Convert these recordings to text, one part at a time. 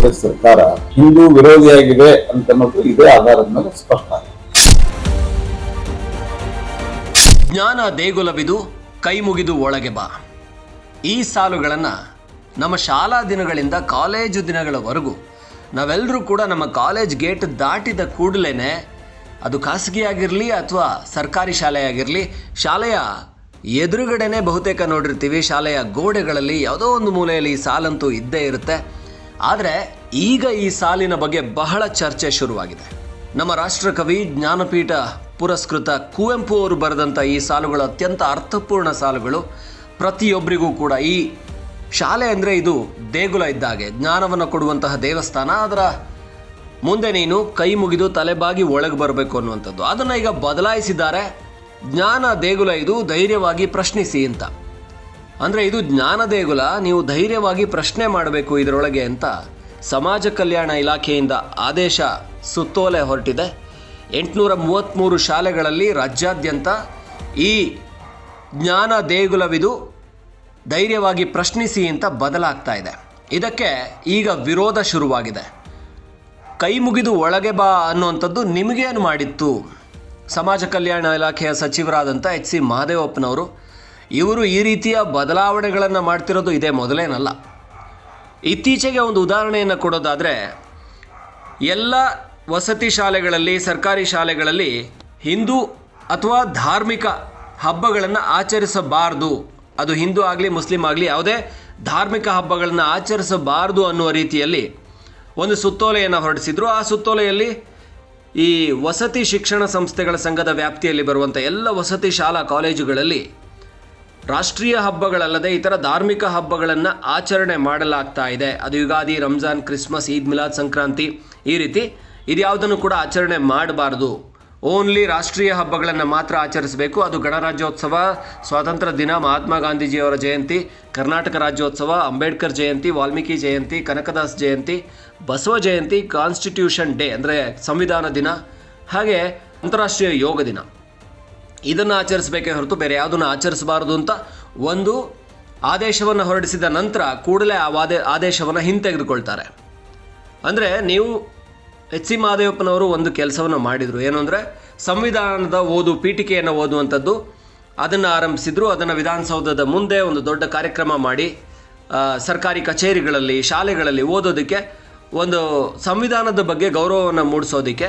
ಕಾಂಗ್ರೆಸ್ ಸರ್ಕಾರ ಹಿಂದೂ ವಿರೋಧಿಯಾಗಿದೆ ಅಂತ ಅನ್ನೋದು ಇದೇ ಆಧಾರದ ಮೇಲೆ ಸ್ಪಷ್ಟ ಜ್ಞಾನ ದೇಗುಲವಿದು, ಕೈ ಮುಗಿದು ಒಳಗೆ ಬಾ. ಈ ಸಾಲುಗಳನ್ನು ನಮ್ಮ ಶಾಲಾ ದಿನಗಳಿಂದ ಕಾಲೇಜು ದಿನಗಳವರೆಗೂ ನಾವೆಲ್ಲರೂ ಕೂಡ ನಮ್ಮ ಕಾಲೇಜ್ ಗೇಟ್ ದಾಟಿದ ಕೂಡಲೇ ಅದು ಖಾಸಗಿ ಆಗಿರಲಿ ಅಥವಾ ಸರ್ಕಾರಿ ಶಾಲೆಯಾಗಿರಲಿ, ಶಾಲೆಯ ಎದುರುಗಡೆನೇ ಬಹುತೇಕ ನೋಡಿರ್ತೀವಿ, ಶಾಲೆಯ ಗೋಡೆಗಳಲ್ಲಿ ಯಾವುದೋ ಒಂದು ಮೂಲೆಯಲ್ಲಿ ಈ ಸಾಲಂತೂ ಇದ್ದೇ ಇರುತ್ತೆ. ಆದರೆ ಈಗ ಈ ಸಾಲಿನ ಬಗ್ಗೆ ಬಹಳ ಚರ್ಚೆ ಶುರುವಾಗಿದೆ. ನಮ್ಮ ರಾಷ್ಟ್ರಕವಿ, ಜ್ಞಾನಪೀಠ ಪುರಸ್ಕೃತ ಕುವೆಂಪು ಅವರು ಬರೆದಂಥ ಈ ಸಾಲುಗಳು ಅತ್ಯಂತ ಅರ್ಥಪೂರ್ಣ ಸಾಲುಗಳು. ಪ್ರತಿಯೊಬ್ಬರಿಗೂ ಕೂಡ ಈ ಶಾಲೆ ಅಂದರೆ ಇದು ದೇಗುಲ ಇದ್ದಾಗೆ ಜ್ಞಾನವನ್ನು ಕೊಡುವಂತಹ ದೇವಸ್ಥಾನ, ಅದರ ಮುಂದೆ ನೀನು ಕೈ ಮುಗಿದು ತಲೆಬಾಗಿ ಒಳಗೆ ಬರಬೇಕು ಅನ್ನುವಂಥದ್ದು. ಅದನ್ನು ಈಗ ಬದಲಾಯಿಸಿದ್ದಾರೆ. ಜ್ಞಾನ ದೇಗುಲ ಇದು ಧೈರ್ಯವಾಗಿ ಪ್ರಶ್ನಿಸಿ ಅಂತ. ಅಂದರೆ ಇದು ಜ್ಞಾನ ದೇಗುಲ, ನೀವು ಧೈರ್ಯವಾಗಿ ಪ್ರಶ್ನೆ ಮಾಡಬೇಕು ಇದರೊಳಗೆ ಅಂತ ಸಮಾಜ ಕಲ್ಯಾಣ ಇಲಾಖೆಯಿಂದ ಆದೇಶ ಸುತ್ತೋಲೆ ಹೊರಟಿದೆ. ಎಂಟುನೂರ ಮೂವತ್ತ್ಮೂರು ಶಾಲೆಗಳಲ್ಲಿ ರಾಜ್ಯಾದ್ಯಂತ ಈ ಜ್ಞಾನ ದೇಗುಲವಿದು ಧೈರ್ಯವಾಗಿ ಪ್ರಶ್ನಿಸಿ ಅಂತ ಬದಲಾಗ್ತಾ ಇದೆ. ಇದಕ್ಕೆ ಈಗ ವಿರೋಧ ಶುರುವಾಗಿದೆ. ಕೈ ಮುಗಿದು ಒಳಗೆ ಬಾ ಅನ್ನುವಂಥದ್ದು ನಿಮಗೇನು ಮಾಡಿತ್ತು ಸಮಾಜ ಕಲ್ಯಾಣ ಇಲಾಖೆಯ ಸಚಿವರಾದಂಥ ಎಚ್ ಸಿ ಮಹದೇವಪ್ಪನವರು, ಇವರು ಈ ರೀತಿಯ ಬದಲಾವಣೆಗಳನ್ನು ಮಾಡ್ತಿರೋದು ಇದೇ ಮೊದಲೇನಲ್ಲ. ಇತ್ತೀಚೆಗೆ ಒಂದು ಉದಾಹರಣೆಯನ್ನು ಕೊಡೋದಾದರೆ, ಎಲ್ಲ ವಸತಿ ಶಾಲೆಗಳಲ್ಲಿ, ಸರ್ಕಾರಿ ಶಾಲೆಗಳಲ್ಲಿ ಹಿಂದೂ ಅಥವಾ ಧಾರ್ಮಿಕ ಹಬ್ಬಗಳನ್ನು ಆಚರಿಸಬಾರದು. ಅದು ಹಿಂದೂ ಆಗಲಿ, ಮುಸ್ಲಿಂ ಆಗಲಿ, ಯಾವುದೇ ಧಾರ್ಮಿಕ ಹಬ್ಬಗಳನ್ನು ಆಚರಿಸಬಾರದು ಅನ್ನುವ ರೀತಿಯಲ್ಲಿ ಒಂದು ಸುತ್ತೋಲೆಯನ್ನು ಹೊರಡಿಸಿದ್ರು. ಆ ಸುತ್ತೋಲೆಯಲ್ಲಿ ಈ ವಸತಿ ಶಿಕ್ಷಣ ಸಂಸ್ಥೆಗಳ ಸಂಘದ ವ್ಯಾಪ್ತಿಯಲ್ಲಿ ಬರುವಂಥ ಎಲ್ಲ ವಸತಿ ಶಾಲಾ ಕಾಲೇಜುಗಳಲ್ಲಿ ರಾಷ್ಟ್ರೀಯ ಹಬ್ಬಗಳಲ್ಲದೆ ಇತರ ಧಾರ್ಮಿಕ ಹಬ್ಬಗಳನ್ನು ಆಚರಣೆ ಮಾಡಲಾಗ್ತಾ ಇದೆ. ಅದು ಯುಗಾದಿ, ರಂಜಾನ್, ಕ್ರಿಸ್ಮಸ್, ಈದ್ ಮಿಲಾದ್ ಸಂಕ್ರಾಂತಿ ಈ ರೀತಿ ಇದ್ಯಾವುದನ್ನು ಕೂಡ ಆಚರಣೆ ಮಾಡಬಾರ್ದು. ಓನ್ಲಿ ರಾಷ್ಟ್ರೀಯ ಹಬ್ಬಗಳನ್ನು ಮಾತ್ರ ಆಚರಿಸಬೇಕು. ಅದು ಗಣರಾಜ್ಯೋತ್ಸವ, ಸ್ವಾತಂತ್ರ್ಯ ದಿನ, ಮಹಾತ್ಮ ಗಾಂಧೀಜಿಯವರ ಜಯಂತಿ, ಕರ್ನಾಟಕ ರಾಜ್ಯೋತ್ಸವ, ಅಂಬೇಡ್ಕರ್ ಜಯಂತಿ, ವಾಲ್ಮೀಕಿ ಜಯಂತಿ, ಕನಕದಾಸ್ ಜಯಂತಿ, ಬಸವ ಜಯಂತಿ, ಕಾನ್ಸ್ಟಿಟ್ಯೂಷನ್ ಡೇ ಅಂದರೆ ಸಂವಿಧಾನ ದಿನ, ಹಾಗೆ ಅಂತಾರಾಷ್ಟ್ರೀಯ ಯೋಗ ದಿನ. ಇದನ್ನು ಆಚರಿಸಬೇಕೇ ಹೊರತು ಬೇರೆ ಯಾವುದನ್ನು ಆಚರಿಸಬಾರದು ಅಂತ ಒಂದು ಆದೇಶವನ್ನು ಹೊರಡಿಸಿದ ನಂತರ ಕೂಡಲೇ ಆ ವಾದೆ, ಆದೇಶವನ್ನು ಹಿಂತೆಗೆದುಕೊಳ್ತಾರೆ. ಅಂದರೆ ನೀವು ಎಚ್ ಸಿ ಮಹದೇವಪ್ಪನವರು ಒಂದು ಕೆಲಸವನ್ನು ಮಾಡಿದರು. ಏನು ಅಂದರೆ ಸಂವಿಧಾನದ ಓದು, ಪೀಠಿಕೆಯನ್ನು ಓದುವಂಥದ್ದು ಅದನ್ನು ಆರಂಭಿಸಿದ್ರು. ಅದನ್ನು ವಿಧಾನಸೌಧದ ಮುಂದೆ ಒಂದು ದೊಡ್ಡ ಕಾರ್ಯಕ್ರಮ ಮಾಡಿ ಸರ್ಕಾರಿ ಕಚೇರಿಗಳಲ್ಲಿ, ಶಾಲೆಗಳಲ್ಲಿ ಓದೋದಕ್ಕೆ ಒಂದು ಸಂವಿಧಾನದ ಬಗ್ಗೆ ಗೌರವವನ್ನು ಮೂಡಿಸೋದಕ್ಕೆ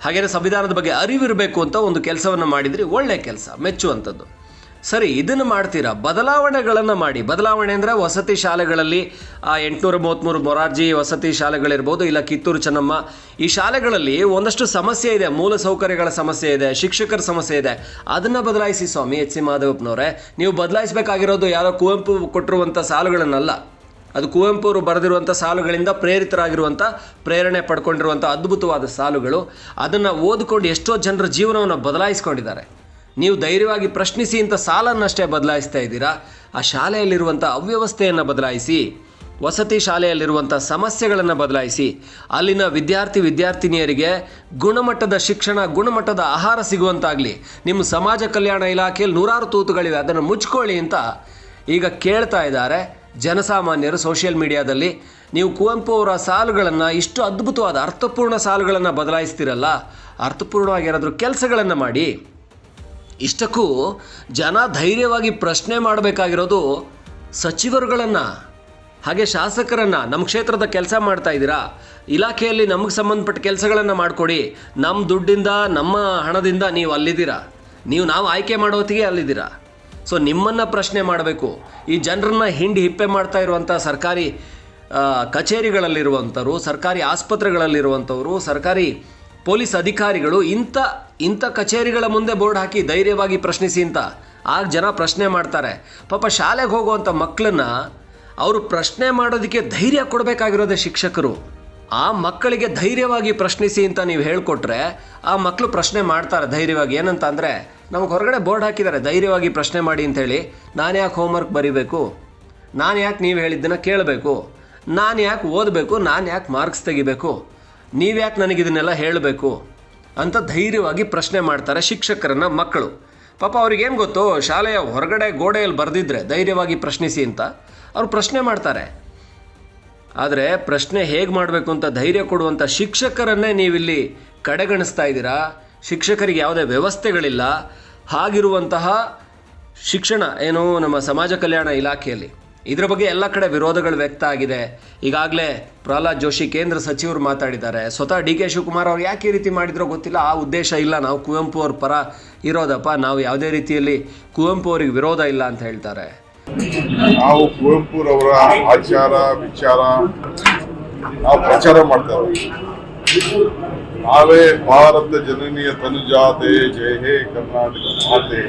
ಹಾಗೆಯೇ ಸಂವಿಧಾನದ ಬಗ್ಗೆ ಅರಿವಿರಬೇಕು ಅಂತ ಒಂದು ಕೆಲಸವನ್ನು ಮಾಡಿದರೆ ಒಳ್ಳೆಯ ಕೆಲಸ, ಮೆಚ್ಚುವಂಥದ್ದು. ಸರಿ, ಇದನ್ನು ಮಾಡ್ತೀರಾ? ಬದಲಾವಣೆಗಳನ್ನು ಮಾಡಿ. ಬದಲಾವಣೆ ಅಂದರೆ ವಸತಿ ಶಾಲೆಗಳಲ್ಲಿ, ಆ ಎಂಟುನೂರ ಮೂವತ್ತ್ಮೂರು ಮೊರಾರ್ಜಿ ವಸತಿ ಶಾಲೆಗಳಿರ್ಬೋದು, ಇಲ್ಲ ಕಿತ್ತೂರು ಚೆನ್ನಮ್ಮ, ಈ ಶಾಲೆಗಳಲ್ಲಿ ಒಂದಷ್ಟು ಸಮಸ್ಯೆ ಇದೆ. ಮೂಲ ಸೌಕರ್ಯಗಳ ಸಮಸ್ಯೆ ಇದೆ, ಶಿಕ್ಷಕರ ಸಮಸ್ಯೆ ಇದೆ. ಅದನ್ನು ಬದಲಾಯಿಸಿ ಸ್ವಾಮಿ ಎಚ್ ಸಿ ಮಾಧವಪ್ಪನವರೇ. ನೀವು ಬದಲಾಯಿಸಬೇಕಾಗಿರೋದು ಯಾರೋ ಕುವೆಂಪು ಕೊಟ್ಟಿರುವಂಥ ಸಾಲುಗಳನ್ನಲ್ಲ. ಅದು ಕುವೆಂಪು ಅವರು ಬರೆದಿರುವಂಥ ಸಾಲುಗಳಿಂದ ಪ್ರೇರಿತರಾಗಿರುವಂಥ ಪ್ರೇರಣೆ ಪಡ್ಕೊಂಡಿರುವಂಥ ಅದ್ಭುತವಾದ ಸಾಲುಗಳು. ಅದನ್ನು ಓದಿಕೊಂಡು ಎಷ್ಟೋ ಜನರ ಜೀವನವನ್ನು ಬದಲಾಯಿಸ್ಕೊಂಡಿದ್ದಾರೆ. ನೀವು ಧೈರ್ಯವಾಗಿ ಪ್ರಶ್ನಿಸಿ ಇಂಥ ಸಾಲನ್ನಷ್ಟೇ ಬದಲಾಯಿಸ್ತಾ ಇದ್ದೀರಾ? ಆ ಶಾಲೆಯಲ್ಲಿರುವಂಥ ಅವ್ಯವಸ್ಥೆಯನ್ನು ಬದಲಾಯಿಸಿ, ವಸತಿ ಶಾಲೆಯಲ್ಲಿರುವಂಥ ಸಮಸ್ಯೆಗಳನ್ನು ಬದಲಾಯಿಸಿ, ಅಲ್ಲಿನ ವಿದ್ಯಾರ್ಥಿ ವಿದ್ಯಾರ್ಥಿನಿಯರಿಗೆ ಗುಣಮಟ್ಟದ ಶಿಕ್ಷಣ, ಗುಣಮಟ್ಟದ ಆಹಾರ ಸಿಗುವಂತಾಗಲಿ, ನಿಮ್ಮ ಸಮಾಜ ಕಲ್ಯಾಣ ಇಲಾಖೆಯಲ್ಲಿ ನೂರಾರು ತೂತುಗಳಿವೆ, ಅದನ್ನು ಮುಚ್ಕೊಳ್ಳಿ ಅಂತ ಈಗ ಕೇಳ್ತಾ ಇದ್ದಾರೆ. ಜನಸಾಮಾನ್ಯರು ಸೋಷಿಯಲ್ ಮೀಡಿಯಾದಲ್ಲಿ, ನೀವು ಕುವೆಂಪು ಅವರ ಸಾಲುಗಳನ್ನು ಇಷ್ಟು ಅದ್ಭುತವಾದ ಅರ್ಥಪೂರ್ಣ ಸಾಲುಗಳನ್ನು ಬದಲಾಯಿಸ್ತಿರಲ್ಲ, ಅರ್ಥಪೂರ್ಣವಾಗಿ ಏನಾದರೂ ಕೆಲಸಗಳನ್ನು ಮಾಡಿ. ಇಷ್ಟಕ್ಕೂ ಜನ ಧೈರ್ಯವಾಗಿ ಪ್ರಶ್ನೆ ಮಾಡಬೇಕಾಗಿರೋದು ಸಚಿವರುಗಳನ್ನು, ಹಾಗೆ ಶಾಸಕರನ್ನು, ನಮ್ಮ ಕ್ಷೇತ್ರದ ಕೆಲಸ ಮಾಡ್ತಾ ಇದ್ದೀರಾ? ಇಲಾಖೆಯಲ್ಲಿ ನಮಗೆ ಸಂಬಂಧಪಟ್ಟ ಕೆಲಸಗಳನ್ನು ಮಾಡಿಕೊಡಿ. ನಮ್ಮ ದುಡ್ಡಿಂದ, ನಮ್ಮ ಹಣದಿಂದ ನೀವು ಅಲ್ಲಿದ್ದೀರಾ? ನೀವು ನಾವು ಆಯ್ಕೆ ಮಾಡೋ ಹೊತ್ತಿಗೆ ಅಲ್ಲಿದ್ದೀರಾ? ಸೊ ನಿಮ್ಮನ್ನು ಪ್ರಶ್ನೆ ಮಾಡಬೇಕು. ಈ ಜನರನ್ನ ಹಿಂಡಿ ಹಿಪ್ಪೆ ಮಾಡ್ತಾ ಇರುವಂಥ ಸರ್ಕಾರಿ ಕಚೇರಿಗಳಲ್ಲಿರುವಂಥವ್ರು ಸರ್ಕಾರಿ ಆಸ್ಪತ್ರೆಗಳಲ್ಲಿರುವಂಥವ್ರು ಸರ್ಕಾರಿ ಪೊಲೀಸ್ ಅಧಿಕಾರಿಗಳು ಇಂಥ ಇಂಥ ಕಚೇರಿಗಳ ಮುಂದೆ ಬೋರ್ಡ್ ಹಾಕಿ ಧೈರ್ಯವಾಗಿ ಪ್ರಶ್ನಿಸಿ ಅಂತ ಆಗ ಜನ ಪ್ರಶ್ನೆ ಮಾಡ್ತಾರೆ. ಪಾಪ ಶಾಲೆಗೆ ಹೋಗುವಂಥ ಮಕ್ಕಳನ್ನ ಅವರು ಪ್ರಶ್ನೆ ಮಾಡೋದಕ್ಕೆ ಧೈರ್ಯ ಕೊಡಬೇಕಾಗಿರೋದೇ ಶಿಕ್ಷಕರು. ಆ ಮಕ್ಕಳಿಗೆ ಧೈರ್ಯವಾಗಿ ಪ್ರಶ್ನಿಸಿ ಅಂತ ನೀವು ಹೇಳಿಕೊಟ್ರೆ ಆ ಮಕ್ಕಳು ಪ್ರಶ್ನೆ ಮಾಡ್ತಾರೆ ಧೈರ್ಯವಾಗಿ. ಏನಂತ ಅಂದರೆ ನಮಗೆ ಹೊರಗಡೆ ಬೋರ್ಡ್ ಹಾಕಿದ್ದಾರೆ. ಧೈರ್ಯವಾಗಿ ಪ್ರಶ್ನೆ ಮಾಡಿ ಅಂತೇಳಿ. ನಾನು ಯಾಕೆ ಹೋಮ್ವರ್ಕ್ ಬರೀಬೇಕು? ನಾನು ಯಾಕೆ ನೀವು ಹೇಳಿದ್ದನ್ನು ಕೇಳಬೇಕು? ನಾನು ಯಾಕೆ ಓದಬೇಕು? ನಾನು ಯಾಕೆ ಮಾರ್ಕ್ಸ್ ತೆಗಿಬೇಕು? ನೀವು ಯಾಕೆ ನನಗೆ ಇದನ್ನೆಲ್ಲ ಹೇಳಬೇಕು? ಅಂತ ಧೈರ್ಯವಾಗಿ ಪ್ರಶ್ನೆ ಮಾಡ್ತಾರೆ ಶಿಕ್ಷಕರನ್ನು ಮಕ್ಕಳು. ಪಾಪ ಅವ್ರಿಗೇನು ಗೊತ್ತು? ಶಾಲೆಯ ಹೊರಗಡೆ ಗೋಡೆಯಲ್ಲಿ ಬರೆದಿದ್ರೆ ಧೈರ್ಯವಾಗಿ ಪ್ರಶ್ನಿಸಿ ಅಂತ ಅವ್ರು ಪ್ರಶ್ನೆ ಮಾಡ್ತಾರೆ. ಆದರೆ ಪ್ರಶ್ನೆ ಹೇಗೆ ಮಾಡಬೇಕು ಅಂತ ಧೈರ್ಯ ಕೊಡುವಂಥ ಶಿಕ್ಷಕರನ್ನೇ ನೀವಿಲ್ಲಿ ಕಡೆಗಣಿಸ್ತಾ ಇದ್ದೀರಾ? ಶಿಕ್ಷಕರಿಗೆ ಯಾವುದೇ ವ್ಯವಸ್ಥೆಗಳಿಲ್ಲ. ಹಾಗಿರುವಂತಹ ಶಿಕ್ಷಣ ಏನು ನಮ್ಮ ಸಮಾಜ ಕಲ್ಯಾಣ ಇಲಾಖೆಯಲ್ಲಿ. ಇದರ ಬಗ್ಗೆ ಎಲ್ಲ ಕಡೆ ವಿರೋಧಗಳು ವ್ಯಕ್ತ ಆಗಿದೆ. ಈಗಾಗಲೇ ಪ್ರಹ್ಲಾದ್ ಜೋಶಿ ಕೇಂದ್ರ ಸಚಿವರು ಮಾತಾಡಿದ್ದಾರೆ. ಸ್ವತಃ ಡಿ ಕೆ ಶಿವಕುಮಾರ್ ಅವ್ರು ಯಾಕೆ ಈ ರೀತಿ ಮಾಡಿದ್ರೋ ಗೊತ್ತಿಲ್ಲ. ಆ ಉದ್ದೇಶ ಇಲ್ಲ. ನಾವು ಕುವೆಂಪು ಅವ್ರ ಪರ ಇರೋದಪ್ಪ. ನಾವು ಯಾವುದೇ ರೀತಿಯಲ್ಲಿ ಕುವೆಂಪು ಅವರಿಗೆ ವಿರೋಧ ಇಲ್ಲ ಅಂತ ಹೇಳ್ತಾರೆ. ನಾವು ಕುವೆಂಪುರವರ ಆಚಾರ ವಿಚಾರ ನಾವು ಪ್ರಚಾರ ಮಾಡ್ತೇವೆ ನಾವೇ ಭಾರತ ಜನನೀಯ ತನುಜಾತೆ ಜಯ ಹೇ ಕರ್ನಾಟಕ ಮಾತೆ.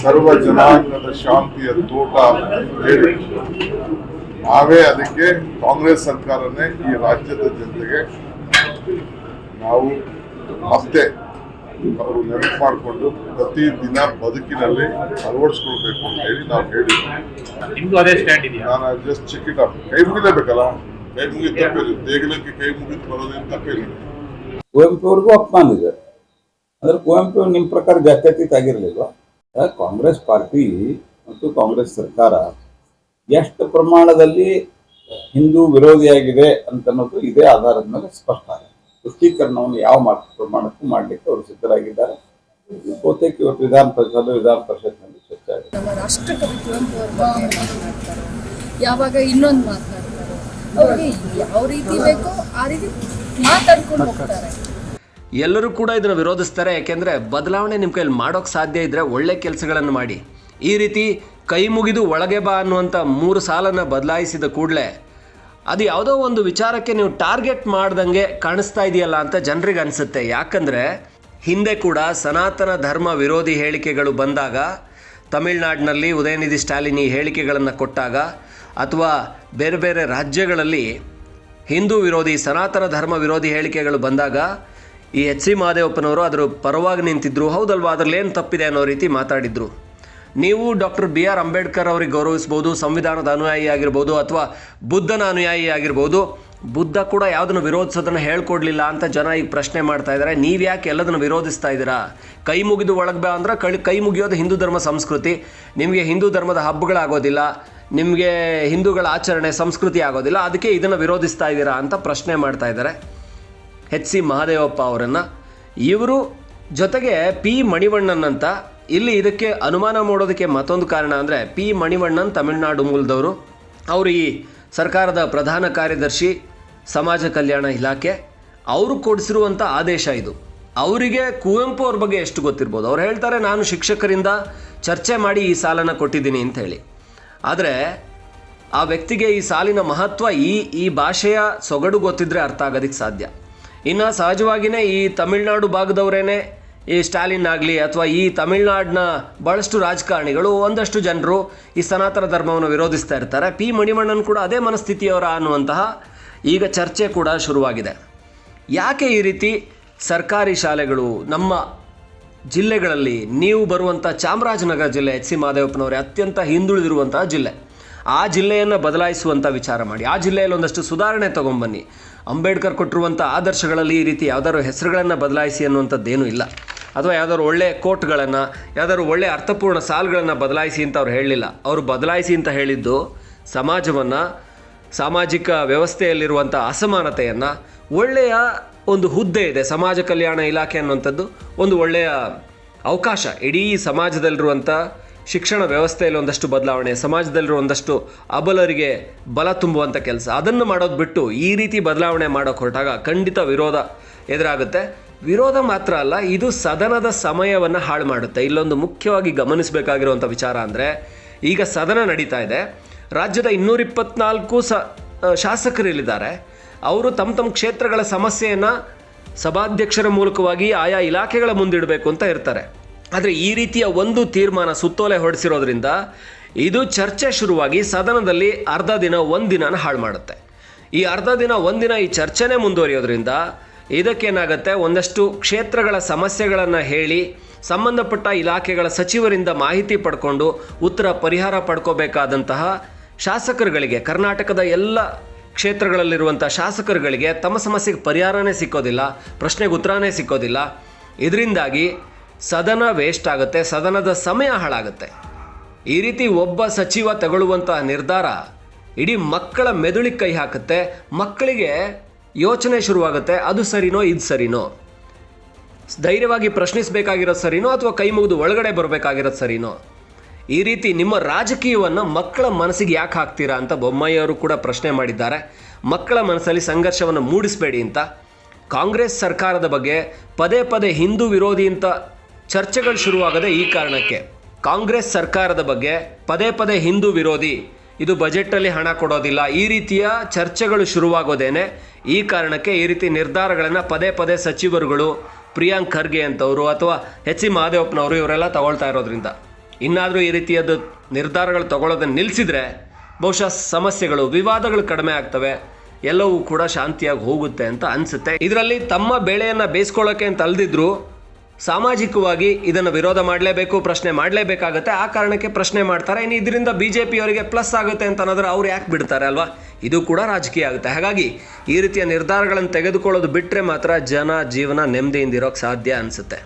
ಸರ್ವ ಜನಾಂಗದ ಶಾಂತಿಯ ತೋಟ ಹೇಳಿ. ನಾವೇ ಅದಕ್ಕೆ ಕಾಂಗ್ರೆಸ್ ಸರ್ಕಾರನೇ ಈ ರಾಜ್ಯದ ಜನತೆಗೆ ನಾವು ಮತ್ತೆ ಅವರು ನೆನಪು ಮಾಡಿಕೊಂಡು ಪ್ರತಿ ದಿನ ಬದುಕಿನಲ್ಲಿ ಅಳವಡಿಸ್ಕೊಳ್ಬೇಕು ಅಂತ ಹೇಳಿ ನಾವು ಹೇಳಿದ್ವಿ. ನಾನು ಜಸ್ಟ್ ಚಿಕ್ಕ ಕೈ ಮುಗಿಲೇಬೇಕಲ್ಲ? ಕೈ ಮುಗಿದು ತಪ್ಪಿಲ್ಲ ದೇಗುಲಕ್ಕೆ ಕೈ ಮುಗಿದು ಬರೋದೇನು ತಪ್ಪಿಲ್ಲ ಕುವೆಂಪು ಅವ್ರಿಗೂ ಅಪಮಾನ ಇದೆ ಅಂದ್ರೆ ಕುವೆಂಪು ನಿಮ್ಮ ಪ್ರಕಾರ ಜಾತ್ಯತೀತ ಆಗಿರಲಿಲ್ವಾ? ಕಾಂಗ್ರೆಸ್ ಪಾರ್ಟಿ ಮತ್ತು ಕಾಂಗ್ರೆಸ್ ಸರ್ಕಾರ ಎಷ್ಟು ಪ್ರಮಾಣದಲ್ಲಿ ಹಿಂದೂ ವಿರೋಧಿಯಾಗಿದೆ ಅಂತ ಅನ್ನೋದು ಇದೇ ಆಧಾರದ ಮೇಲೆ ಸ್ಪಷ್ಟ ಆಗಿದೆ. ಪುಷ್ಟೀಕರಣವನ್ನು ಯಾವ ಮಾತ್ರ ಪ್ರಮಾಣಕ್ಕೂ ಮಾಡಲಿಕ್ಕೆ ಅವರು ಸಿದ್ಧರಾಗಿದ್ದಾರೆ. ಬಹುತೇಕ ಇವತ್ತು ವಿಧಾನ ಪರಿಷತ್ ವಿಧಾನ ಪರಿಷತ್ನಲ್ಲಿ ಚರ್ಚೆ ಆಗಿದೆ. ನಮ್ಮ ರಾಷ್ಟ್ರಕವಿ ಕುವೆಂಪು ಅವ್ರ ಯಾವಾಗ ಇನ್ನೊಂದು ಮಾತನಾಡ್ತಾರೆ? ಅವ್ರಿಗೆ ಯಾವ ರೀತಿ ಬೇಕೋ ಆ ರೀತಿ ಮಾತಾಡ್ಕೊಂಡು ಹೋಗ್ತಾರೆ. ಎಲ್ಲರೂ ಕೂಡ ಇದನ್ನು ವಿರೋಧಿಸ್ತಾರೆ, ಯಾಕೆಂದರೆ ಬದಲಾವಣೆ ನಿಮ್ಮ ಕೈಯಲ್ಲಿ ಮಾಡೋಕ್ಕೆ ಸಾಧ್ಯ ಇದ್ದರೆ ಒಳ್ಳೆ ಕೆಲಸಗಳನ್ನು ಮಾಡಿ. ಈ ರೀತಿ ಕೈ ಮುಗಿದು ಒಳಗೆ ಬಾ ಅನ್ನುವಂಥ ಮೂರು ಸಾಲನ್ನು ಬದಲಾಯಿಸಿದ ಕೂಡಲೇ ಅದು ಯಾವುದೋ ಒಂದು ವಿಚಾರಕ್ಕೆ ನೀವು ಟಾರ್ಗೆಟ್ ಮಾಡ್ದಂಗೆ ಕಾಣಿಸ್ತಾ ಇದೆಯಲ್ಲ ಅಂತ ಜನರಿಗೆ ಅನಿಸುತ್ತೆ. ಯಾಕಂದರೆ ಹಿಂದೆ ಕೂಡ ಸನಾತನ ಧರ್ಮ ವಿರೋಧಿ ಹೇಳಿಕೆಗಳು ಬಂದಾಗ, ತಮಿಳುನಾಡಿನಲ್ಲಿ ಉದಯನಿಧಿ ಸ್ಟಾಲಿನ್ ಈ ಹೇಳಿಕೆಗಳನ್ನು ಕೊಟ್ಟಾಗ ಅಥವಾ ಬೇರೆ ಬೇರೆ ರಾಜ್ಯಗಳಲ್ಲಿ ಹಿಂದೂ ವಿರೋಧಿ, ಸನಾತನ ಧರ್ಮ ವಿರೋಧಿ ಹೇಳಿಕೆಗಳು ಬಂದಾಗ ಈ ಎಚ್ ಸಿ ಮಹದೇವಪ್ಪನವರು ಅದರ ಪರವಾಗಿ ನಿಂತಿದ್ದರು ಹೌದಲ್ವಾ? ಅದರಲ್ಲಿ ಏನು ತಪ್ಪಿದೆ ಅನ್ನೋ ರೀತಿ ಮಾತಾಡಿದರು. ನೀವು ಡಾಕ್ಟರ್ ಬಿ ಆರ್ ಅಂಬೇಡ್ಕರ್ ಅವರಿಗೆ ಗೌರವಿಸ್ಬೋದು ಸಂವಿಧಾನದ ಅನುಯಾಯಿ ಆಗಿರ್ಬೋದು ಅಥವಾ ಬುದ್ಧನ ಅನುಯಾಯಿ ಆಗಿರ್ಬೋದು. ಬುದ್ಧ ಕೂಡ ಯಾವುದನ್ನು ವಿರೋಧಿಸೋದನ್ನು ಹೇಳ್ಕೊಡ್ಲಿಲ್ಲ ಅಂತ ಜನ ಈಗ ಪ್ರಶ್ನೆ ಮಾಡ್ತಾ ಇದ್ದಾರೆ ನೀವು ಯಾಕೆ ಎಲ್ಲದನ್ನು ವಿರೋಧಿಸ್ತಾ ಇದ್ದೀರಾ? ಕೈ ಮುಗಿದು ಒಳಗೆ ಬಾ ಅಂದ್ರೆ ಕೈ ಕೈ ಮುಗಿಯೋದು ಹಿಂದೂ ಧರ್ಮ ಸಂಸ್ಕೃತಿ. ನಿಮಗೆ ಹಿಂದೂ ಧರ್ಮದ ಹಬ್ಬಗಳಾಗೋದಿಲ್ಲ. ನಿಮಗೆ ಹಿಂದೂಗಳ ಆಚರಣೆ ಸಂಸ್ಕೃತಿ ಆಗೋದಿಲ್ಲ, ಅದಕ್ಕೆ ಇದನ್ನು ವಿರೋಧಿಸ್ತಾ ಇದ್ದೀರಾ ಅಂತ ಪ್ರಶ್ನೆ ಮಾಡ್ತಾ ಇದ್ದಾರೆ ಎಚ್ ಸಿ ಮಹಾದೇವಪ್ಪ ಅವರನ್ನು. ಇವರು ಜೊತೆಗೆ ಪಿ ಮಣಿವಣ್ಣನ್ ಅಂತ ಇಲ್ಲಿ ಇದಕ್ಕೆ ಅನುಮಾನ ಮಾಡೋದಕ್ಕೆ ಮತ್ತೊಂದು ಕಾರಣ ಅಂದರೆ ಪಿ ಮಣಿವಣ್ಣನ್ ತಮಿಳುನಾಡು ಮೂಲದವರು. ಅವರು ಈ ಸರ್ಕಾರದ ಪ್ರಧಾನ ಕಾರ್ಯದರ್ಶಿ, ಸಮಾಜ ಕಲ್ಯಾಣ ಇಲಾಖೆ, ಅವರು ಕೊಡಿಸಿರುವಂಥ ಆದೇಶ ಇದು. ಅವರಿಗೆ ಕುವೆಂಪು ಅವ್ರ ಬಗ್ಗೆ ಎಷ್ಟು ಗೊತ್ತಿರ್ಬೋದು? ಅವ್ರು ಹೇಳ್ತಾರೆ, ನಾನು ಶಿಕ್ಷಕರಿಂದ ಚರ್ಚೆ ಮಾಡಿ ಈ ಸಾಲನ ಕೊಟ್ಟಿದ್ದೀನಿ ಅಂತ ಹೇಳಿ. ಆದರೆ ಆ ವ್ಯಕ್ತಿಗೆ ಈ ಸಾಲಿನ ಮಹತ್ವ ಈ ಈ ಭಾಷೆಯ ಸೊಗಡು ಗೊತ್ತಿದ್ದರೆ ಅರ್ಥ ಆಗೋದಕ್ಕೆ ಸಾಧ್ಯ. ಇನ್ನು ಸಹಜವಾಗಿಯೇ ಈ ತಮಿಳುನಾಡು ಭಾಗದವರೇನೆ ಈ ಸ್ಟಾಲಿನ್ ಆಗಲಿ ಅಥವಾ ಈ ತಮಿಳುನಾಡಿನ ಭಾಳಷ್ಟು ರಾಜಕಾರಣಿಗಳು, ಒಂದಷ್ಟು ಜನರು ಈ ಸನಾತನ ಧರ್ಮವನ್ನು ವಿರೋಧಿಸ್ತಾ ಇರ್ತಾರೆ. ಪಿ ಮಣಿಮಣ್ಣನ್ ಕೂಡ ಅದೇ ಮನಸ್ಥಿತಿಯವರ ಅನ್ನುವಂತಹ ಈಗ ಚರ್ಚೆ ಕೂಡ ಶುರುವಾಗಿದೆ. ಯಾಕೆ ಈ ರೀತಿ ಸರ್ಕಾರಿ ಶಾಲೆಗಳು ನಮ್ಮ ಜಿಲ್ಲೆಗಳಲ್ಲಿ ನೀವು ಬರುವಂಥ ಚಾಮರಾಜನಗರ ಜಿಲ್ಲೆ ಎಚ್ ಸಿ ಮಾದೇವಪ್ಪನವರೇ ಅತ್ಯಂತ ಹಿಂದುಳಿದಿರುವಂತಹ ಜಿಲ್ಲೆ. ಆ ಜಿಲ್ಲೆಯನ್ನು ಬದಲಾಯಿಸುವಂಥ ವಿಚಾರ ಮಾಡಿ. ಆ ಜಿಲ್ಲೆಯಲ್ಲಿ ಒಂದಷ್ಟು ಸುಧಾರಣೆ ತೊಗೊಂಬನ್ನಿ ಅಂಬೇಡ್ಕರ್ ಕೊಟ್ಟಿರುವಂಥ ಆದರ್ಶಗಳಲ್ಲಿ ಈ ರೀತಿ ಯಾವ್ದಾದ್ರು ಹೆಸರುಗಳನ್ನು ಬದಲಾಯಿಸಿ ಅನ್ನುವಂಥದ್ದೇನೂ ಇಲ್ಲ. ಅಥವಾ ಯಾವ್ದಾದ್ರು ಒಳ್ಳೆ ಕೋಟ್ಗಳನ್ನು, ಯಾವ್ದಾದ್ರು ಒಳ್ಳೆ ಅರ್ಥಪೂರ್ಣ ಸಾಲುಗಳನ್ನು ಬದಲಾಯಿಸಿ ಅಂತ ಅವ್ರು ಹೇಳಲಿಲ್ಲ. ಅವರು ಬದಲಾಯಿಸಿ ಅಂತ ಹೇಳಿದ್ದು ಸಮಾಜವನ್ನು, ಸಾಮಾಜಿಕ ವ್ಯವಸ್ಥೆಯಲ್ಲಿರುವಂಥ ಅಸಮಾನತೆಯನ್ನು, ಒಳ್ಳೆಯ ಒಂದು ಹುದ್ದೆ ಇದೆ, ಸಮಾಜ ಕಲ್ಯಾಣ ಇಲಾಖೆ ಅನ್ನುವಂಥದ್ದು. ಒಂದು ಒಳ್ಳೆಯ ಅವಕಾಶ. ಇಡೀ ಸಮಾಜದಲ್ಲಿರುವಂಥ ಶಿಕ್ಷಣ ವ್ಯವಸ್ಥೆಯಲ್ಲಿ ಒಂದಷ್ಟು ಬದಲಾವಣೆ ಸಮಾಜದಲ್ಲಿರೋ ಒಂದಷ್ಟು ಅಬಲರಿಗೆ ಬಲ ತುಂಬುವಂಥ ಕೆಲಸ. ಅದನ್ನು ಮಾಡೋದು ಬಿಟ್ಟು ಈ ರೀತಿ ಬದಲಾವಣೆ ಮಾಡೋಕೆ ಹೊರಟಾಗ ಖಂಡಿತ ವಿರೋಧ ಎದುರಾಗುತ್ತೆ. ವಿರೋಧ ಮಾತ್ರ ಅಲ್ಲ, ಇದು ಸದನದ ಸಮಯವನ್ನು ಹಾಳು ಮಾಡುತ್ತೆ. ಇಲ್ಲೊಂದು ಮುಖ್ಯವಾಗಿ ಗಮನಿಸಬೇಕಾಗಿರುವಂಥ ವಿಚಾರ ಅಂದರೆ, ಈಗ ಸದನ ನಡೀತಾ ಇದೆ. ರಾಜ್ಯದ ಇನ್ನೂರಿಪ್ಪತ್ನಾಲ್ಕು ಸ ಶಾಸಕರಿಲ್ಲಿದ್ದಾರೆ. ಅವರು ತಮ್ಮ ತಮ್ಮ ಕ್ಷೇತ್ರಗಳ ಸಮಸ್ಯೆಯನ್ನು ಸಭಾಧ್ಯಕ್ಷರ ಮೂಲಕವಾಗಿ ಆಯಾ ಇಲಾಖೆಗಳ ಮುಂದಿಡಬೇಕು ಅಂತ ಇರ್ತಾರೆ. ಆದರೆ ಈ ರೀತಿಯ ಒಂದು ತೀರ್ಮಾನ ಸುತ್ತೋಲೆ ಹೊರಡಿಸಿರೋದ್ರಿಂದ ಇದು ಚರ್ಚೆ ಶುರುವಾಗಿ ಸದನದಲ್ಲಿ ಅರ್ಧ ದಿನ, ಒಂದು ದಿನನ ಹಾಳು ಮಾಡುತ್ತೆ. ಈ ಅರ್ಧ ದಿನ ಒಂದಿನ ಈ ಚರ್ಚೆನೇ ಮುಂದುವರಿಯೋದ್ರಿಂದ ಇದಕ್ಕೇನಾಗುತ್ತೆ? ಒಂದಷ್ಟು ಕ್ಷೇತ್ರಗಳ ಸಮಸ್ಯೆಗಳನ್ನು ಹೇಳಿ, ಸಂಬಂಧಪಟ್ಟ ಇಲಾಖೆಗಳ ಸಚಿವರಿಂದ ಮಾಹಿತಿ ಪಡ್ಕೊಂಡು ಉತ್ತರ ಪರಿಹಾರ ಪಡ್ಕೋಬೇಕಾದಂತಹ ಶಾಸಕರುಗಳಿಗೆ, ಕರ್ನಾಟಕದ ಎಲ್ಲ ಕ್ಷೇತ್ರಗಳಲ್ಲಿರುವಂಥ ಶಾಸಕರುಗಳಿಗೆ ತಮ್ಮ ಸಮಸ್ಯೆಗೆ ಪರಿಹಾರನೇ ಸಿಕ್ಕೋದಿಲ್ಲ, ಪ್ರಶ್ನೆಗೆ ಉತ್ತರನೇ ಸಿಕ್ಕೋದಿಲ್ಲ. ಇದರಿಂದಾಗಿ ಸದನ ವೇಸ್ಟ್ ಆಗುತ್ತೆ, ಸದನದ ಸಮಯ ಹಾಳಾಗುತ್ತೆ. ಈ ರೀತಿ ಒಬ್ಬ ಸಚಿವ ತಗೊಳ್ಳುವಂತಹ ನಿರ್ಧಾರ ಇಡೀ ಮಕ್ಕಳ ಮೆದುಳಿಗೆ ಕೈ ಹಾಕುತ್ತೆ, ಮಕ್ಕಳಿಗೆ ಯೋಚನೆ ಶುರುವಾಗುತ್ತೆ, ಅದು ಸರಿನೋ, ಇದು ಸರಿನೋ. ಧೈರ್ಯವಾಗಿ ಪ್ರಶ್ನಿಸಬೇಕಾಗಿರೋದು ಸರಿನೋ, ಅಥವಾ ಕೈ ಮುಗಿದು ಒಳಗಡೆ ಬರಬೇಕಾಗಿರೋದು ಸರಿನೋ? ಈ ರೀತಿ ನಿಮ್ಮ ರಾಜಕೀಯವನ್ನು ಮಕ್ಕಳ ಮನಸ್ಸಿಗೆ ಯಾಕೆ ಹಾಕ್ತೀರಾ ಅಂತ ಬೊಮ್ಮಾಯಿಯವರು ಕೂಡ ಪ್ರಶ್ನೆ ಮಾಡಿದ್ದಾರೆ. ಮಕ್ಕಳ ಮನಸ್ಸಲ್ಲಿ ಸಂಘರ್ಷವನ್ನು ಮೂಡಿಸಬೇಡಿ ಅಂತ. ಕಾಂಗ್ರೆಸ್ ಸರ್ಕಾರದ ಬಗ್ಗೆ ಪದೇ ಪದೇ ಹಿಂದೂ ವಿರೋಧಿ ಅಂತ ಚರ್ಚೆಗಳು ಶುರುವಾಗದೆ ಈ ಕಾರಣಕ್ಕೆ. ಕಾಂಗ್ರೆಸ್ ಸರ್ಕಾರದ ಬಗ್ಗೆ ಪದೇ ಪದೇ ಹಿಂದೂ ವಿರೋಧಿ, ಇದು ಬಜೆಟಲ್ಲಿ ಹಣ ಕೊಡೋದಿಲ್ಲ. ಈ ರೀತಿಯ ಚರ್ಚೆಗಳು ಶುರುವಾಗೋದೇನೆ ಈ ಕಾರಣಕ್ಕೆ ಈ ರೀತಿ ನಿರ್ಧಾರಗಳನ್ನು ಪದೇ ಪದೇ ಸಚಿವರುಗಳು, ಪ್ರಿಯಾಂಕ್ ಖರ್ಗೆ ಅಂತವರು ಅಥವಾ ಎಚ್ ಸಿ ಮಹದೇವಪ್ಪನವರು ಇವರೆಲ್ಲ ತಗೊಳ್ತಾ ಇರೋದ್ರಿಂದ. ಇನ್ನಾದರೂ ಈ ರೀತಿಯಾದ ನಿರ್ಧಾರಗಳು ತಗೊಳ್ಳೋದನ್ನು ನಿಲ್ಲಿಸಿದರೆ ಬಹುಶಃ ಸಮಸ್ಯೆಗಳು, ವಿವಾದಗಳು ಕಡಿಮೆ ಆಗ್ತವೆ. ಎಲ್ಲವೂ ಕೂಡ ಶಾಂತಿಯಾಗಿ ಹೋಗುತ್ತೆ ಅಂತ ಅನಿಸುತ್ತೆ. ಇದರಲ್ಲಿ ತಮ್ಮ ಬೆಳೆಯನ್ನು ಬೇಯಿಸ್ಕೊಳ್ಳೋಕೆ ಅಂತ ಅಲ್ದಿದ್ರು ಸಾಮಾಜಿಕವಾಗಿ ಇದನ್ನು ವಿರೋಧ ಮಾಡಲೇಬೇಕು, ಪ್ರಶ್ನೆ ಮಾಡಲೇಬೇಕಾಗುತ್ತೆ. ಆ ಕಾರಣಕ್ಕೆ ಪ್ರಶ್ನೆ ಮಾಡ್ತಾರೆ. ಇನ್ನು ಇದರಿಂದ ಬಿ ಜೆ ಪಿಯವರಿಗೆ ಪ್ಲಸ್ ಆಗುತ್ತೆ ಅಂತ ಅನ್ನೋದ್ರೆ ಅವ್ರು ಯಾಕೆ ಬಿಡ್ತಾರೆ ಅಲ್ವಾ? ಇದು ಕೂಡ ರಾಜಕೀಯ ಆಗುತ್ತೆ. ಹಾಗಾಗಿ ಈ ರೀತಿಯ ನಿರ್ಧಾರಗಳನ್ನು ತೆಗೆದುಕೊಳ್ಳೋದು ಬಿಟ್ಟರೆ ಮಾತ್ರ ಜನ ಜೀವನ ನೆಮ್ಮದಿಯಿಂದ ಇರೋಕ್ಕೆ ಸಾಧ್ಯ ಅನಿಸುತ್ತೆ.